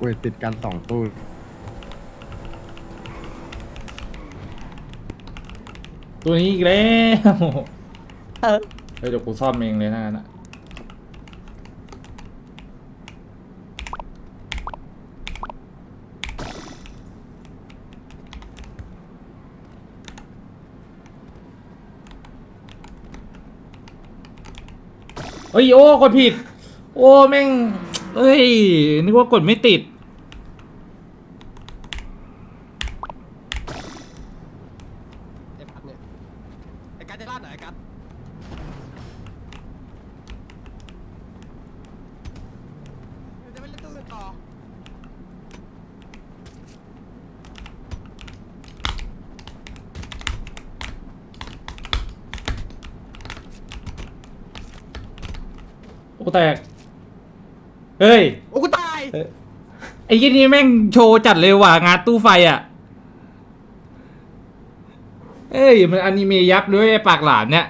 อุ้ยติดกันสองตู้ตัวนี้อีกแล้วเออ เฮ้ยเดี๋ยวกูซ่อมเองเลยนะงั้นอะเฮ้ยโอ้กดผิด โอ้แม่งเฮ้ยนึกว่ากดไม่ติด ไอ้พัดเนี่ยไอ้กัดจะลาดไหนไอ้กัดจะไม่เล่นตู้กันต่อ โอ้แตก เฮ้ย โอ้กูตาย ไอ้ยี่นี่แม่งโชว์จัดเลยว่ะงานตู้ไฟอะ เอ้ย มันอนิเมะยับด้วยไอ้ปากหลานเนี่ย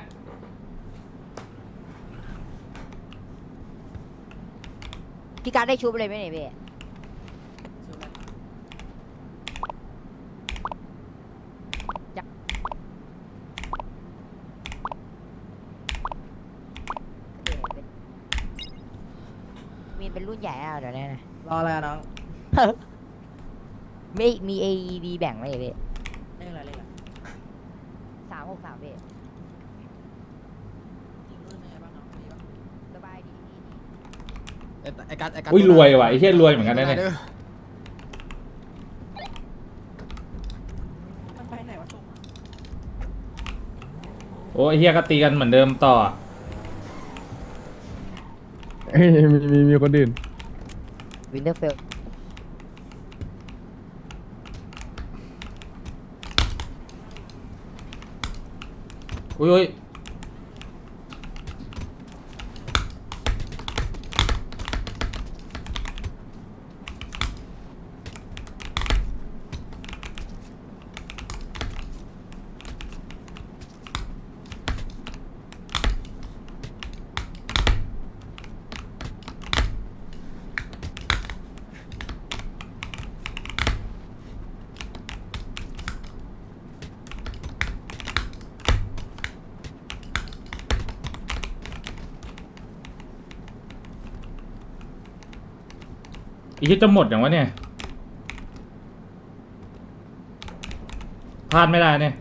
พี่การดได้ชุบเลยไหมเนี่ยพี่จะ มีนเป็นรุ่นใหญ่อะเดี๋ยวนี้นะรออะไรอะน้องไม่มี AED แบ่งไหมพี่เรียกอะไรเรียกอะไรสามหกสามพี่จริงรุ่นเป็นไงบ้างน้องดีปะสบายดีดีดีไอ้ไอ้กัดไอ้กัดอุ้ยรวยว่ะไอ้เหี้ยรวยเหมือนกันนะเนี่ยด้อมันไปไหนวะส่งอะโอ้ไอ้เหี้ยก็ตีกันเหมือนเดิมต่อเอ้ยมีมีมีคนอื่น วินเทอร์เฟลอุ้ยอุ้ย อีกที่จะหมดอย่างวะเนี่ย พลาดไม่ได้เนี่ย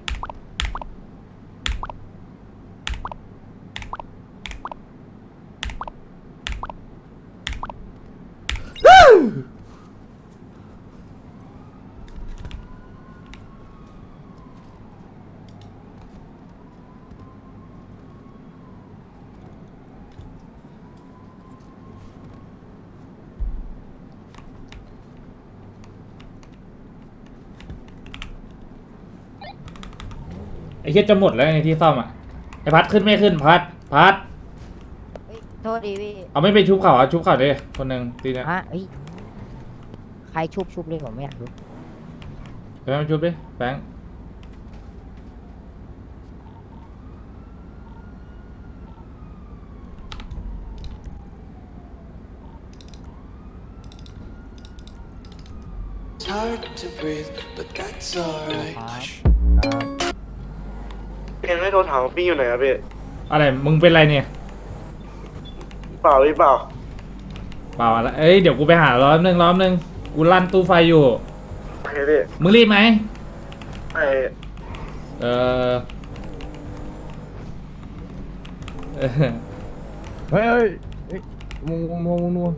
เหี้ยจะหมดแล้วในที่ซ่อมอะไอ้พัดขึ้นไม่ขึ้นพัดพัดเฮ้ยโทษดีพี่เอาไม่ไปชุบเขาอะชุบเขาดิคนหนึ่งตีเนี่ยฮะเฮ้ยใครชุบชุบเลยผมไม่อยากรู้ไปมาชุบดิแบงค์ It's hard to ยังไม่โทรถามว่าพี่อยู่ไหนอะพี่อะไรมึงเป็นไรเนี่ยเปล่าพี่เปล่าเปล่าอะไรเอ้ยเดี๋ยวกูไปหาล้อมนึงล้อมนึงกูลั่นตู้ไฟอยู่ โอเคพี่มึงรีบไหมไอ้เออเออเฮ้ยเฮ้ยเฮ้ยมุงมุงมุงมุง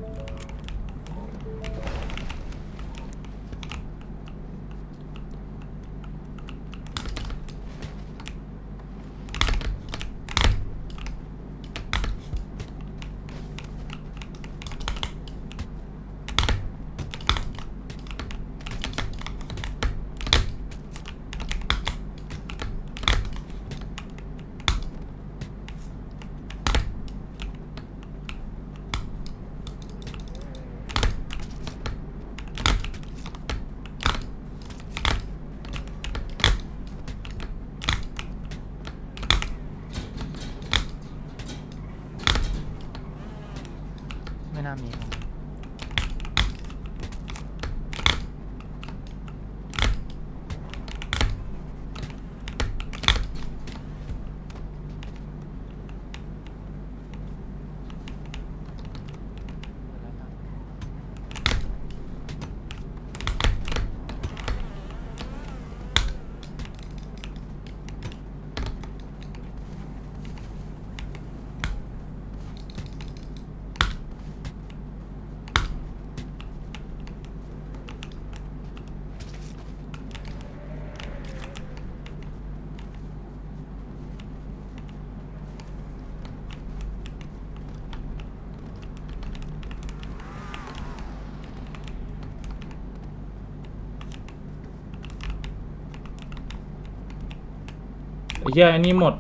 เหี้ยอันนี้หมด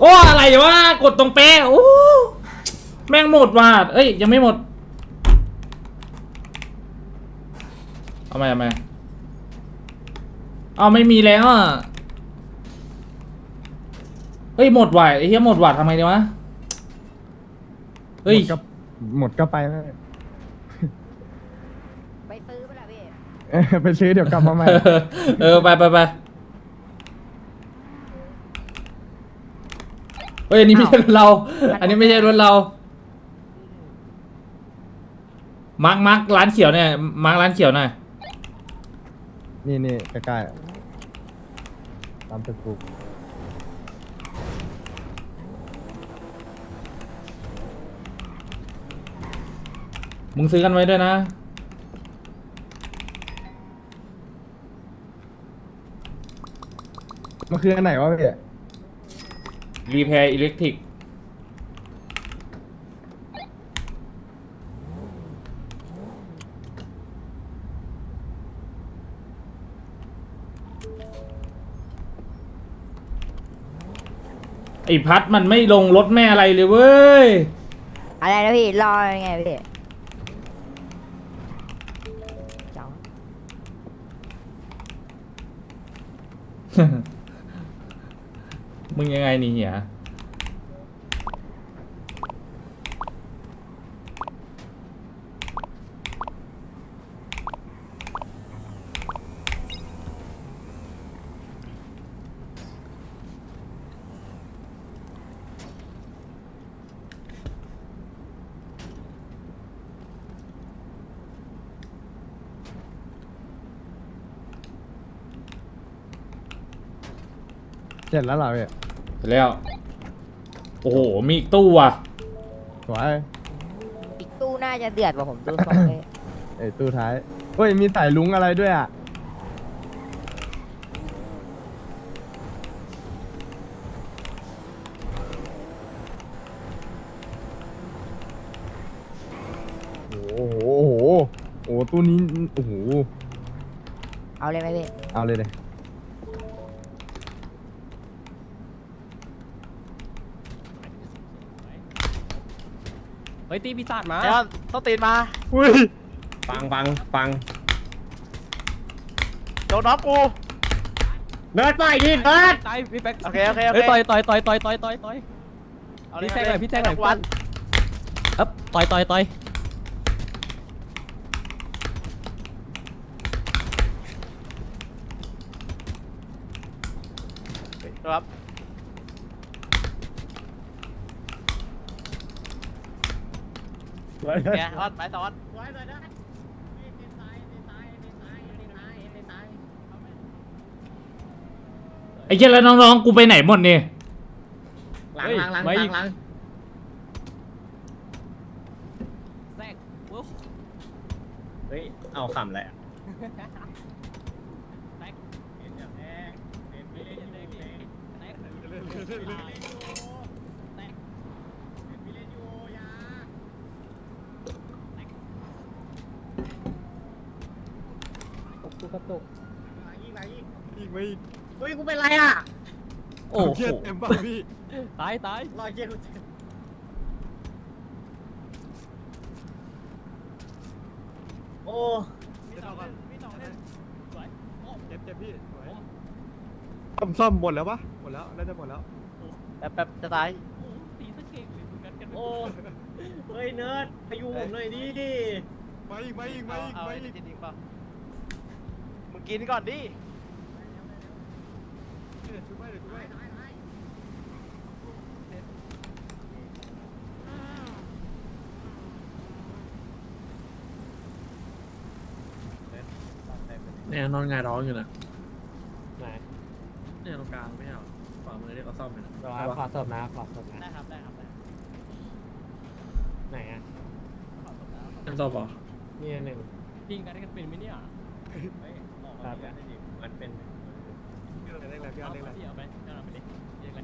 โอ้อะไรวะกดตรงเป๊ะโอ้แม่งหมดว่ะเอ้ย ยังไม่หมดเอาไหมเอาไหมเอาไม่มีแล้วอะเฮ้ยหมดว่ะไอ้เหี้ยหมดว่ะทำไมดีวะเฮ้ย หมดก็หมดก็ไปนะไปซื้อไปละพี่ เออ ไปซื้อเดี๋ยวกลับมาใหม่ เออไปไปไปเฮ้ยอันนี้ไม่ใช่รถเรา อันนี้ไม่ใช่รถเรา มาร์กมาร์กร้านเขียวเนี่ย มาร์กร้านเขียวหน่อยนี่นี่ใกล้ๆตามตึกปลูกมึงซื้อกันไว้ด้วยนะ มันคืออันไหนวะพี่รีแพร์อิเล็กทริกไอ้พัดมันไม่ลงรถแม่อะไรเลยเว้ย อะไรนะพี่รอยังไงพี่เจ้า มึงยังไงนี่เหียเสร็จแล้วเหรอพี่ เสร็จแล้ว โอ้โห มีอีกตู้ว่ะสวยอีกตู้น่าจะเดือดกว่าผมตู้สองเลยไอ้ตู้ท้ายเฮ้ย มีสายลุงอะไรด้วยอะ โอ้โห โอ้โห โอ้โหตู้นี้ โอ้โห เอาเลยไหมพี่ เอาเลยเลย เฮ้ยตีปีศาจมาเดี๋ยวต้องตีนมาอุ้ยฟังฟังฟังโดนน็อกกูเนิร์ดไปดิเนิร์ดตายพี่แบ็คโอเคโอเคโอเคเฮ้ยต่อยต่อยต่อยต่อยต่อยต่อยต่อยเอาเลยพี่แจ้งหน่อยพี่แจ้งหน่อยวันเอ๊บต่อยต่อยต่อยครับ วยแกออนไปตอนไอ้เจ้าแล้วน้องๆกูไปไหนหมดเนี่ยหลังหลังหลังหลังหลังแทรกเฮ้ย เอาขำแหละแทรก แทรกแทรกเฮ้ยกูเป็นไรอะโอ้โหเทียเต็มป่ะพี่ตายตายรอยเกียร์กูโอ้พี่สองเล่นพี่สองเล่นสวยโอ้เจ็บเจ็บพี่โอ้ซ่อมซ่อมหมดแล้วปะหมดแล้วน่าจะหมดแล้วแป๊บแป๊บจะตายโอ้ตีสะเก่งเลยมึงกันกันโอ้เฮ้ยเนิร์ดพยุงผมหน่อยดิดิมาอีกมาอีกมาเอาอีกเอามาไอ้อีกจริงๆเปล่ามึง กินก่อนดิเดี๋ยวช่วยเดี๋ยวช่วยเนี่ยนอนหงายท้องอยู่นะไหนเนี่ยตรงกลางไม่เอาฝ่ามือที่เขาซ่อมอยู่นะขอศพนะขอศพนะได้ครับได้ครับได้ไหนอะเป็นซ่อมเหรอนี่หนึ่งยิงกันได้กันเป็นไหมเนี่ย ครับ มันเป็นเราเล่อะไรเอาเล่อะไรเรียกอะไร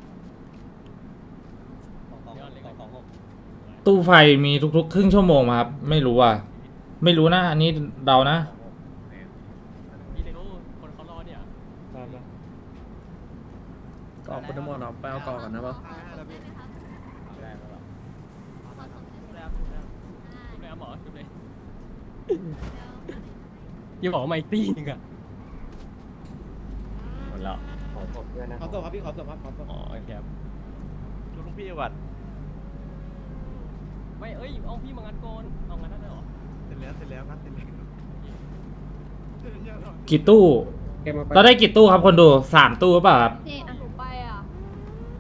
ตู้ไฟมีทุกๆ ครึ่งชั่วโมงครับ ไม่รู้ว่ะ ไม่รู้นะ อันนี้เดานะก้คนอดคุณน้ำมนต์เอาไปเอากองก่อนนะป่ะรู้วหรหมอยี่บอกไมตี้นึงอะ ขอตบครับพี่ขอตบครับขอตบอ๋อโอเคครับดูลูกพี่ก่อนไม่เอ้ยเอาพี่มางัดโกนเอางัดได้เลยเหรอเสร็จแล้วเสร็จแล้วครับเสร็จแล้วกี่ตู้เราได้กี่ตู้ครับคนดูสามตู้หรือเปล่าครับนี่อะหนูไปอะ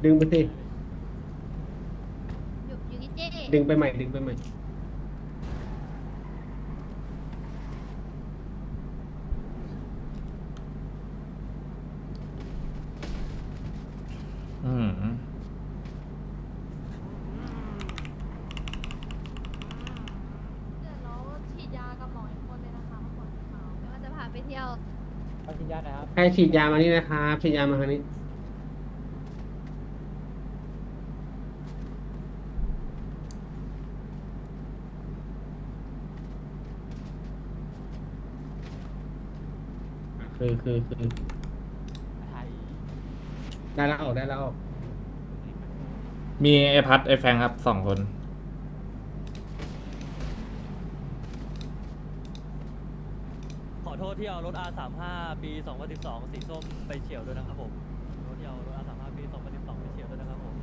ดึงไปสิอยู่อยู่ที่เจ๊ดึงไปใหม่ดึงไปใหม่ อืมเดี๋ยวเราฉีดยากับหมออีกคนเลยนะคะหมอขาวไม่ว่าจะพาไปเที่ยว เอาชิ้นยาหนครับ ใครฉีดยามานี่นะครับฉีดยามาทางนี้ คือคือคือ ได้แล้วออกได้แล้วออกมีไอพัดไอแฟงครับสองคน ขอโทษที่เอารถ R35 ปี 2012 สีส้มไปเฉียวด้วยนะครับผมขอโทษที่เอารถ R35 ปี 2012 ไปเฉียวด้วยนะครับผม